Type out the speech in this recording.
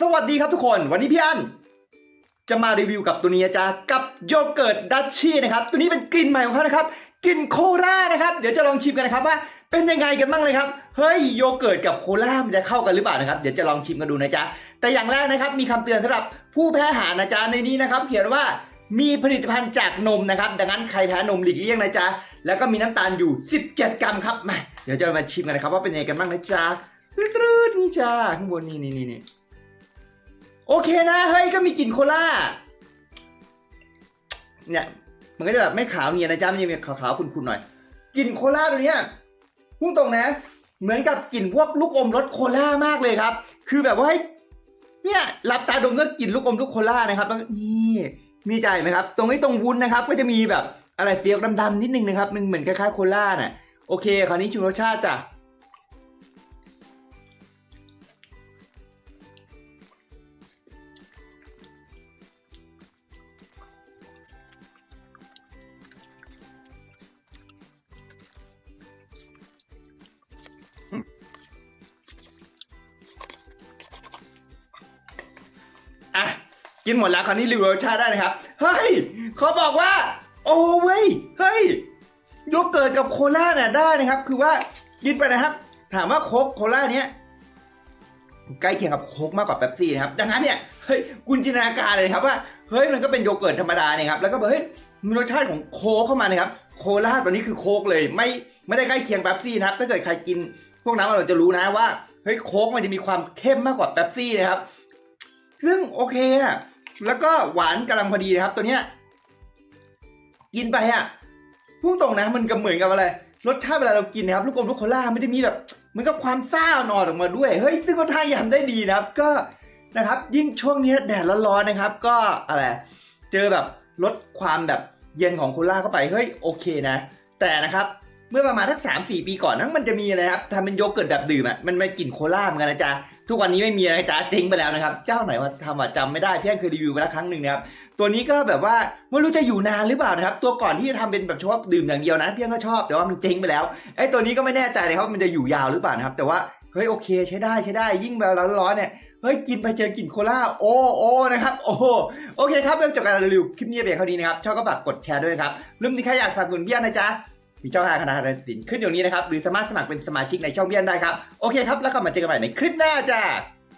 สวัสดีครับทุกคนวันนี้พี่อันจะมารีวิวกับตัวนี้จ๊ะกับโยเกิร์ตดัชชี่นะครับ ตัวนี้เป็นกลิ่นใหม่ของเขานะครับกลิ่นโครานะครับ เดี๋ยวจะลองชิมกันนะครับว่าเป็นยังไงกันบ้างเลยครับ เฮ้ยโยเกิร์ตกับโคลามันจะเข้ากันหรือเปล่านะครับ เดี๋ยวจะลองชิมกันดูนะจ๊ะ แต่อย่างแรกนะครับมีคำเตือนสำหรับผู้แพ้อาหารนะจ๊ะในนี้นะครับ เขียนว่ามีผลิตภัณฑ์จากนมนะครับ ดังนั้นใครแพ้นมหลีกเลี่ยงนะจ๊ะ แล้วก็มีน้ำตาลอยู่ 17 กรัมครับมาเดี๋ยวจะมาชิมกันนะครับว่าเป็นยังไงกันบ้างนะจ๊ะตรึดนี่จ้าข้างบนนี่นี่นี่ โอเคนะ เฮ้ย ก็มีกลิ่นโคลาเนี่ย มันก็จะแบบไม่ขาวเนียนนะจ๊ะ มันยังมีขาวๆขุ่นๆหน่อย กลิ่นโคลาตัวเนี้ยพุ่งตรงนะ เหมือนกับกลิ่นพวกลูกอมรสโคลามากเลยครับ คือแบบว่าเฮ้เนี่ยหลับตาดมก็กลิ่นลูกอมลูกโคลานะครับ แล้วนี่มีใจไหมครับ ตรงนี้ตรงวุ้นนะครับ ก็จะมีแบบอะไรเฟี้ยวดำๆนิดนึงนะครับ มันเหมือนคล้ายๆโคลาน่ะ โอเค คราวนี้ชิมรสชาติจ้ะ กินหมดแล้วคราวนี้รีวิวรสชาติได้นะครับ เฮ้ยเขาบอกว่า โอ้เว้ย เฮ้ยโยเกิร์ตกับโคลาเนี่ยได้นะครับ คือว่ากินไปนะครับ ถามว่าโค้กโคลาเนี้ยใกล้เคียงกับโค้กมากกว่าเป๊ปซี่นะครับ ดังนั้นเนี่ย เฮ้ย คุณจินตนาการเลยครับว่า เฮ้ย มันก็เป็นโยเกิร์ตธรรมดาเนี่ยครับ แล้วก็แบบเฮ้ย มีรสชาติของโค้กเข้ามานะครับ โคลาตัวนี้คือโค้กเลย ไม่ ไม่ได้ใกล้เคียงเป๊ปซี่นะครับ ถ้าเกิดใครกิน พวกน้ำเราจะรู้นะว่า เฮ้ย โค้กมันจะมีความเข้มมากกว่าเป๊ปซี่นะครับ ซึ่งโอเคอะแล้วก็หวานกำลังพอดีนะครับ ตัวเนี้ยกินไปอะพุ่งตรงนะมันก็เหมือนกับอะไรรสชาติเวลาเรากินนะครับลูกอมลูกโคล่าไม่ได้มีแบบเหมือนกับความซ่าอ่อนออกมาด้วยเฮ้ยซึ่งก็ท่างทำได้ดีนะครับ ก็นะครับ ยิ่งช่วงนี้แดดร้อนๆนะครับ ก็อะไรเจอแบบลดความแบบเย็นของโคล่าเข้าไปเฮ้ยโอเคนะ แต่นะครับ เมื่อประมาณทักสามสี่ปีก่อนนั้นมันจะมีอะไรครับทำเป็นโยเกิร์ตแบบดื่มอะมันไม่กลิ่นโคล่าเหมือนกันนะจ๊ะทุกวันนี้ไม่มีนะจ๊ะเจ๊งไปแล้วนะครับ เจ้าไหนว่าทำอะจำไม่ได้พี่อันเคยรีวิวไปแล้วครั้งหนึ่งนะครับตัวนี้ก็แบบว่าไม่รู้จะอยู่นานหรือเปล่านะครับ ตัวก่อนที่จะทำเป็นแบบเฉพาะดื่มอย่างเดียวนะพี่อันก็ชอบแต่ว่ามันเจ๊งไปแล้วไอ้ตัวนี้ก็ไม่แน่ใจเลยครับมันจะอยู่ยาวหรือเปล่านะครับ แต่ว่าเฮ้ยโอเคใช้ได้ใช้ได้ยิ่งแบบร้อนๆเนี่ยเฮ้ยกินไปเจอกลิ่นโคลาโอ้โอ้นะครับโอ้โอเคครับเริ่มจากการรีวิวคลิปนี้เพียงเท่านี้นะครับชอบก็ฝากกดแชร์ด้วยครับลืมที่ใครอยากสนับสนุนพี่อันนะจ๊ะ มีช่องทางคณะทารสินขึ้นอยู่นี้นะครับ หรือสามารถสมัครเป็นสมาชิกในช่องเบี้ยนได้ครับ โอเคครับ แล้วก็มาเจอกันใหม่ในคลิปหน้าจ้า